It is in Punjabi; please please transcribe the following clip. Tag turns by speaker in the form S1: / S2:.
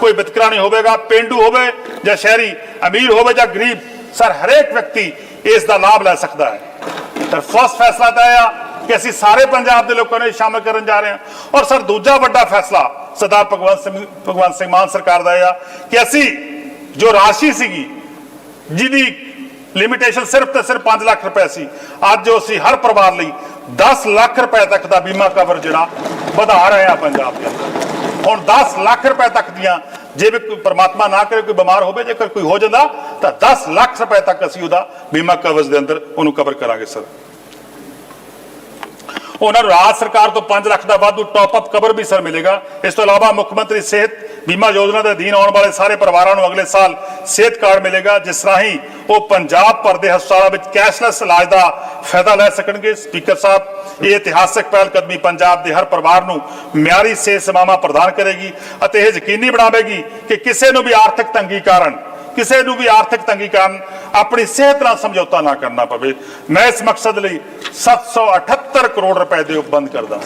S1: ਕੋਈ ਵਿਤਕਰਾ ਨਹੀਂ ਹੋਵੇਗਾ, ਪਿੰਡੂ ਹੋਵੇ ਜਾਂ ਸ਼ਹਿਰੀ, ਅਮੀਰ ਹੋਵੇ ਜਾਂ ਗਰੀਬ, ਸਰ ਹਰੇਕ ਵਿਅਕਤੀ ਇਸ ਦਾ ਲਾਭ ਲੈ ਸਕਦਾ ਹੈ। ਸਰ ਫਸਟ ਫੈਸਲਾ ਤਾਂ ਇਹ ਆ ਕਿ ਅਸੀਂ ਸਾਰੇ ਪੰਜਾਬ ਦੇ ਲੋਕਾਂ ਨੂੰ ਇਹ ਸ਼ਾਮਲ ਕਰਨ ਜਾ ਰਹੇ ਹਾਂ। ਔਰ ਸਰ ਦੂਜਾ ਵੱਡਾ ਫੈਸਲਾ ਸਰਦਾਰ ਭਗਵੰਤ ਸਿੰਘ ਭਗਵੰਤ ਸਿੰਘ ਮਾਨ ਸਰਕਾਰ ਦਾ ਇਹ ਆ ਕਿ ਅਸੀਂ ਜੋ ਰਾਸ਼ੀ ਸੀਗੀ, ਜਿਹਦੀ ਲਿਮਿਟੇਸ਼ਨ ਸਿਰਫ ਤੇ ਸਿਰਫ 5 ਲੱਖ ਰੁਪਏ ਸੀ, ਅੱਜ ਅਸੀਂ ਹਰ ਪਰਿਵਾਰ ਲਈ 10 ਲੱਖ ਰੁਪਏ ਤੱਕ ਦਾ ਬੀਮਾ ਕਵਰ ਜਿਹੜਾ ਵਧਾ ਰਹੇ ਆ ਪੰਜਾਬ ਦੇ ਅੰਦਰ। ਹੁਣ 10 ਲੱਖ ਰੁਪਏ ਤੱਕ ਦੀਆਂ ਜੇ ਵੀ ਕੋਈ ਪਰਮਾਤਮਾ ਨਾ ਕਰੇ, ਕੋਈ ਬਿਮਾਰ ਹੋਵੇ, ਜੇਕਰ ਕੋਈ ਹੋ ਜਾਂਦਾ, ਤਾਂ 10 ਲੱਖ ਰੁਪਏ ਤੱਕ ਅਸੀਂ ਉਹਦਾ ਬੀਮਾ ਕਵਰੇਜ ਦੇ ਅੰਦਰ ਉਹਨੂੰ ਕਵਰ ਕਰਾਂਗੇ, ਸਰ। ਉਹਨਾਂ ਨੂੰ ਰਾਜ ਸਰਕਾਰ ਤੋਂ 5 ਲੱਖ ਦਾ ਵਾਧੂ ਟਾਪ ਅਪ ਕਵਰ ਵੀ, ਸਰ, ਮਿਲੇਗਾ। ਇਸ ਤੋਂ ਇਲਾਵਾ ਮੁੱਖ ਮੰਤਰੀ ਸਿਹਤ ਬੀਮਾ ਯੋਜਨਾ ਦੇ ਅਧੀਨ ਆਉਣ ਵਾਲੇ ਸਾਰੇ ਪਰਿਵਾਰਾਂ ਨੂੰ ਅਗਲੇ ਸਾਲ ਸਿਹਤ ਕਾਰਡ ਮਿਲੇਗਾ, ਜਿਸ ਰਾਹੀਂ ਉਹ ਪੰਜਾਬ ਭਰ ਦੇ ਹਸਪਤਾਲਾਂ ਵਿੱਚ ਕੈਸ਼ਲੈਸ ਇਲਾਜ ਦਾ ਫਾਇਦਾ ਲੈ ਸਕਣਗੇ। ਸਪੀਕਰ ਸਾਹਿਬ, ਇਹ ਇਤਿਹਾਸਕ ਪਹਿਲ ਕਦਮੀ ਪੰਜਾਬ ਦੇ ਹਰ ਪਰਿਵਾਰ ਨੂੰ ਮਿਆਰੀ ਸਿਹਤ ਸੇਵਾਵਾਂ ਪ੍ਰਦਾਨ ਕਰੇਗੀ ਅਤੇ ਇਹ ਯਕੀਨੀ ਬਣਾਵੇਗੀ ਕਿ ਕਿਸੇ ਨੂੰ ਵੀ ਆਰਥਿਕ ਤੰਗੀ ਕਾਰਨ, ਕਿਸੇ ਨੂੰ ਵੀ ਆਰਥਿਕ ਤੰਗੀ ਕਾਰਨ ਆਪਣੀ ਸਿਹਤ ਨਾਲ ਸਮਝੌਤਾ ਨਾ ਕਰਨਾ ਪਵੇ। ਮੈਂ ਇਸ ਮਕਸਦ ਲਈ 778 ਕਰੋੜ ਰੁਪਏ ਦੇ ਬੰਦ ਕਰਦਾ